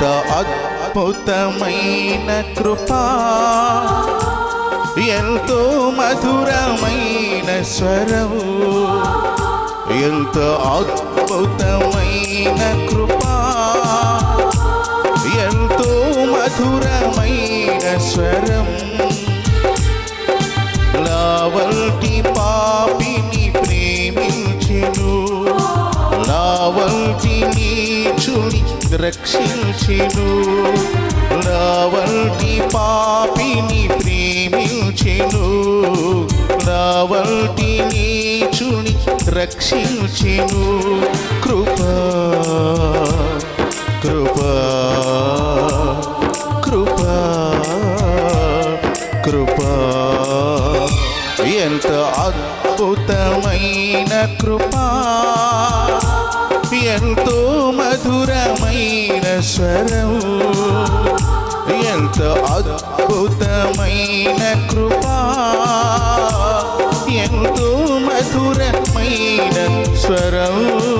ఎంత అద్భుతమైన కృపా ఎంతో మధురమైన స్వరము ఎంత అద్భుతమైన కృపా ఎంతో మధురమైన స్వరం. లావల్టి పాపిని ప్రేమించెను లావల్టిని నీచుని రక్షించెను. లావల్టి పాపిని ప్రేమించెను. లావల్టి నీచుని రక్షించెను. కృపా కృపా కృపా కృపా. ఎంత అద్భుతమైన కృపా. ఎంతో మధురమైన స్వరం. ఎంత అద్భుతమైన కృపా. ఎంతో మధురమైన స్వరం.